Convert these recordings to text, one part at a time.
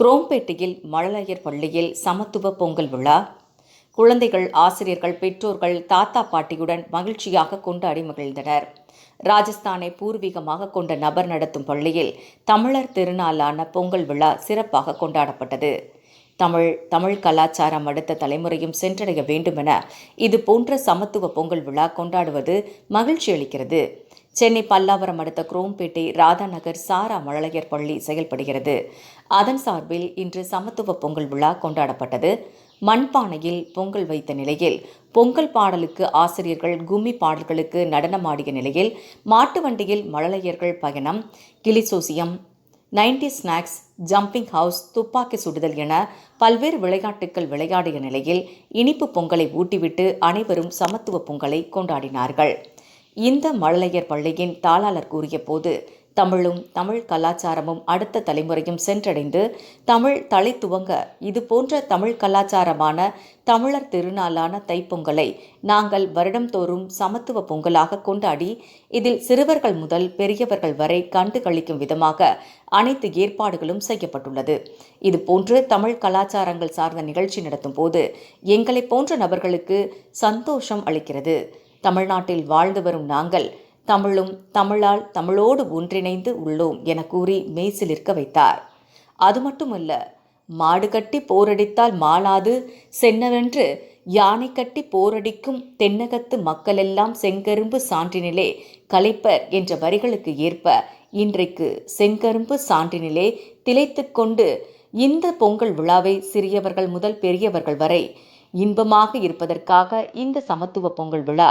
குரோம்பேட்டையில் மழலையர் பள்ளியில் சமத்துவ பொங்கல் விழா. குழந்தைகள் ஆசிரியர்கள் பெற்றோர்கள் தாத்தா பாட்டியுடன் மகிழ்ச்சியாக கொண்டாடி மகிழ்ந்தனர். ராஜஸ்தானை பூர்வீகமாக கொண்ட நபர் நடத்தும் பள்ளியில் தமிழர் திருநாளான பொங்கல் விழா சிறப்பாக கொண்டாடப்பட்டது. தமிழ் தமிழ் கலாச்சாரம் அடுத்த தலைமுறையும் சென்றடைய வேண்டுமென இது போன்ற சமத்துவ பொங்கல் விழா கொண்டாடுவது மகிழ்ச்சி அளிக்கிறது. சென்னை பல்லாவரம் அடுத்த குரோம்பேட்டை ராதாநகர் சாரா மழலையர் பள்ளி செயல்படுகிறது. அதன் சார்பில் இன்று சமத்துவ பொங்கல் விழா கொண்டாடப்பட்டது. மண்பானையில் பொங்கல் வைத்த நிலையில் பொங்கல் பாடலுக்கு ஆசிரியர்கள் கும்மி பாடல்களுக்கு நடனமாடிய நிலையில் மாட்டு வண்டியில் மழலையர்கள் பயணம் கிளிசோசியம் நைன்டி ஸ்நாக்ஸ் ஜம்பிங் ஹவுஸ் துப்பாக்கி சுடுதல் என பல்வேறு விளையாட்டுகள் விளையாடிய நிலையில் இனிப்பு பொங்கலை ஊட்டிவிட்டு அனைவரும் சமத்துவ பொங்கலை கொண்டாடினார்கள். இந்த மழலையர் பள்ளியின் தாளாளர் கூறிய போது தமிழும் தமிழ் கலாச்சாரமும் அடுத்த தலைமுறையும் சென்றடைந்து தமிழ் தலை துவங்க இது போன்ற தமிழ் கலாச்சாரமான தமிழர் திருநாளான தைப்பொங்கலை நாங்கள் வருடம்தோறும் சமத்துவ பொங்கலாக கொண்டாடி இதில் சிறுவர்கள் முதல் பெரியவர்கள் வரை கண்டு கழிக்கும் விதமாக அனைத்து ஏற்பாடுகளும் செய்யப்பட்டுள்ளது. இதுபோன்று தமிழ் கலாச்சாரங்கள் சார்ந்த நிகழ்ச்சி நடத்தும் போது எங்களை போன்ற நபர்களுக்கு சந்தோஷம் அளிக்கிறது. தமிழ்நாட்டில் வாழ்ந்து வரும் நாங்கள் தமிழும் தமிழால் தமிழோடு ஒன்றிணைந்து உள்ளோம் என கூறி மெய்சிலிருக்க வைத்தார். அது மட்டுமல்ல மாடு கட்டி போரடித்தால் மாளாது சென்னவென்று யானை கட்டி போரடிக்கும் தென்னகத்து மக்களெல்லாம் செங்கரும்பு சான்றினிலே கலைப்பர் என்ற வரிகளுக்கு ஏற்ப இன்றைக்கு செங்கரும்பு சான்றினிலே திளைத்து கொண்டு இந்த பொங்கல் விழாவை சிறியவர்கள் முதல் பெரியவர்கள் வரை இன்பமாக இருப்பதற்காக இந்த சமத்துவ பொங்கல் விழா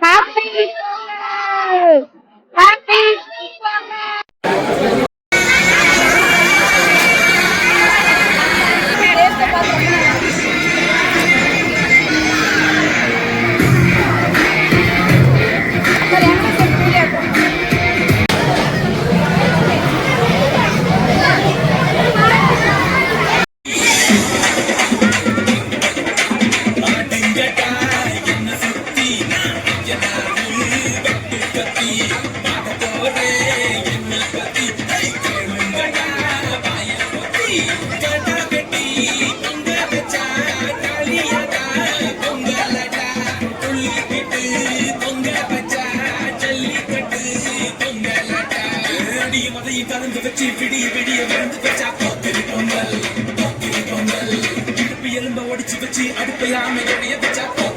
咖啡 கலந்து வச்சு விடிய விடிய விழுந்து வச்சா போக்கிரி பொங்கல் போக்கிரி பொங்கல். இடுப்பு எலும்ப ஒடிச்சு வச்சு அடுப்பையாம எடைய வச்சா? போக்கிரி